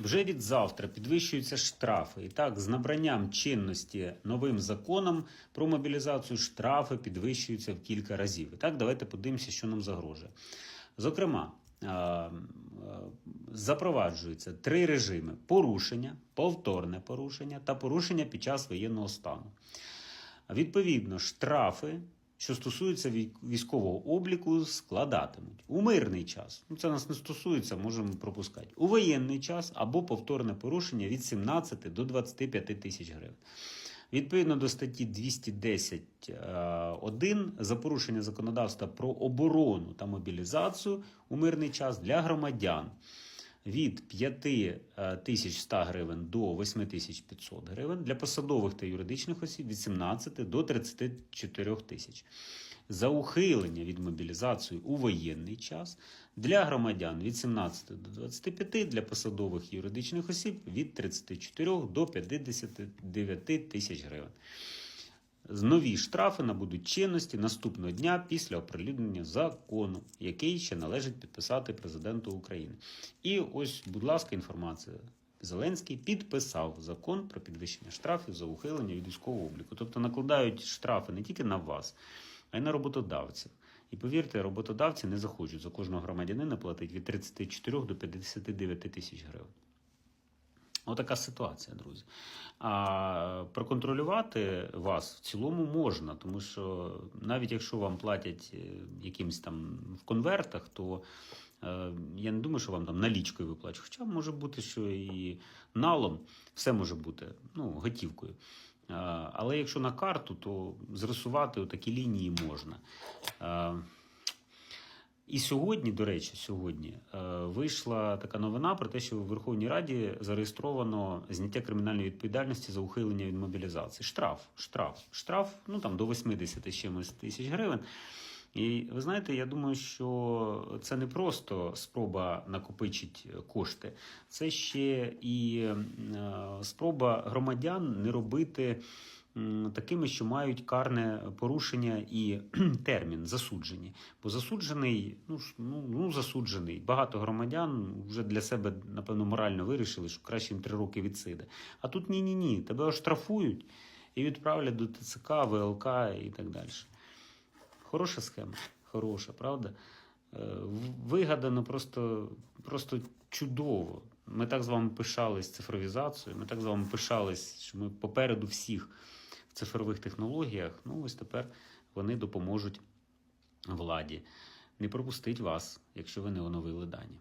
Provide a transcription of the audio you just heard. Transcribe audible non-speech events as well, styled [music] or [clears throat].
Вже від завтра підвищуються штрафи. І так, з набранням чинності новим законом про мобілізацію штрафи підвищуються в кілька разів. І так, давайте подивимося, що нам загрожує. Зокрема, е, е, запроваджуються три режими: порушення, повторне порушення та порушення під час воєнного стану. Відповідно, штрафи, що стосуються вій- військового обліку, складатимуть у мирний час. Ну, це нас не стосується, можемо пропускати. У воєнний час або повторне порушення від 17 до 25 тисяч гривень. Відповідно до статті 210.1 за порушення законодавства про оборону та мобілізацію у мирний час для громадян від 5100 гривень до 8500 гривень, для посадових та юридичних осіб від 17 до 34 тисяч. За ухилення від мобілізації у воєнний час для громадян від 17 до 25, для посадових юридичних осіб від 34 до 59 тисяч гривень. Нові штрафи набудуть чинності наступного дня після оприлюднення закону, який ще належить підписати президенту України. І ось, будь ласка, інформація. Зеленський підписав закон про підвищення штрафів за ухилення від військового обліку. Тобто накладають штрафи не тільки на вас, а й на роботодавців. І повірте, роботодавці не захочуть за кожного громадянина платити від 34 до 59 тисяч гривень. Отака ситуація, друзі. А проконтролювати вас в цілому можна, тому що навіть якщо вам платять е, якимось там в конвертах, то е, я не думаю, що вам там налічкою виплачують. Хоча може бути, що і налом все може бути, ну, готівкою. Але якщо на карту, то зрисувати такі лінії можна. І сьогодні, до речі, сьогодні е, вийшла така новина про те, що в Верховній Раді зареєстровано зняття кримінальної відповідальності за ухилення від мобілізації. Штраф, штраф, штраф, ну там до 80 з чимось тисяч гривень. І ви знаєте, я думаю, що це не просто спроба накопичити кошти, це ще і е, спроба громадян не робити такими, що мають карне порушення і [clears throat] термін засуджені. Бо засуджений, ну ну, ну засуджений. Багато громадян вже для себе, напевно, морально вирішили, що краще їм три роки відсиде. А тут ні-ні ні. Тебе оштрафують і відправлять до ТЦК, ВЛК і так далі. Хороша схема, хороша, правда? Е, Вигадано просто, просто чудово. Ми так з вами пишались цифровізацією, ми так з вами пишались, що ми попереду всіх цифрових технологіях. Ну, ось тепер вони допоможуть владі. Не пропустить вас, якщо ви не оновили дані.